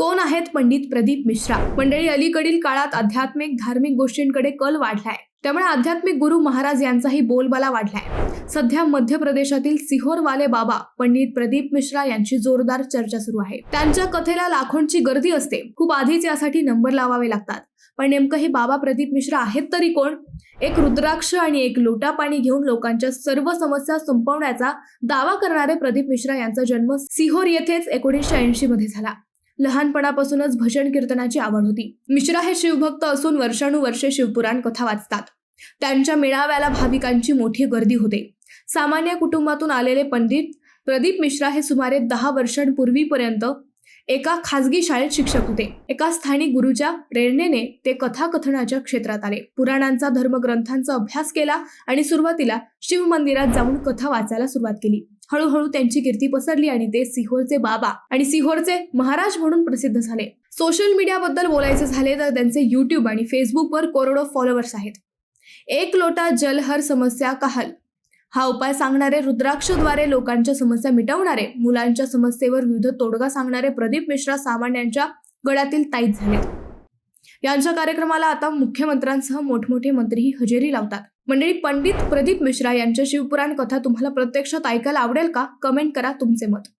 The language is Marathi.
कोण आहेत पंडित प्रदीप मिश्रा? मंडळी अलीकडील काळात आध्यात्मिक धार्मिक गोष्टींकडे कल वाढलाय. त्यामुळे आध्यात्मिक गुरु महाराज यांचाही बोलबाला वाढलाय. सध्या मध्य प्रदेशातील सिहोरवाले बाबा पंडित प्रदीप मिश्रा यांची जोरदार चर्चा सुरू आहे. त्यांच्या कथेला लाखोंची गर्दी असते. खूप आधीच यासाठी नंबर लावावे लागतात. पण नेमकं हे बाबा प्रदीप मिश्रा आहेत तरी कोण? एक रुद्राक्ष आणि एक लोटा पाणी घेऊन लोकांच्या सर्व समस्या संपवण्याचा दावा करणारे प्रदीप मिश्रा यांचा जन्म सिहोर येथेच एकोणीसशे ऐंशी मध्ये झाला. लहानपणापासूनच भजन कीर्तनाची आवड होती. मिश्रा हे शिवभक्त असून वर्षानुवर्षे शिवपुराण कथा वाचतात. त्यांच्या मेळाव्याला भाविकांची मोठी गर्दी होते. सामान्य कुटुंबातून आलेले पंडित प्रदीप मिश्रा हे सुमारे दहा वर्षांपूर्वीपर्यंत एका खासगी शाळेत शिक्षक होते. एका स्थानिक गुरुच्या प्रेरणेने ते कथाकथनाच्या क्षेत्रात आले. पुराणांचा धर्मग्रंथांचा अभ्यास केला आणि सुरुवातीला शिव मंदिरात जाऊन कथा वाचायला सुरुवात केली. हळूहळू त्यांची कीर्ती पसरली आणि ते सिहोरचे बाबा आणि सिहोरचे महाराज म्हणून प्रसिद्ध झाले. सोशल मीडियाबद्दल बोलायचे झाले तर त्यांचे युट्यूब आणि फेसबुकवर करोडो फॉलोअर्स आहेत. एक लोटा जल हर समस्या कहल. हा उपाय सांगणारे रुद्राक्षद्वारे लोकांच्या समस्या मिटवणारे मुलांच्या समस्येवर विविध तोडगा सांगणारे प्रदीप मिश्रा सामान्यांच्या गळ्यातील ताईत झालेत. यांच्या कार्यक्रमाला आता मुख्यमंत्र्यांसह मोठमोठे मंत्रीही हजेरी लावतात. मंडळी पंडित प्रदीप मिश्रा यांच्या शिवपुराण कथा तुम्हाला प्रत्यक्षात ऐकायला आवडेल का? कमेंट करा तुमचे मत.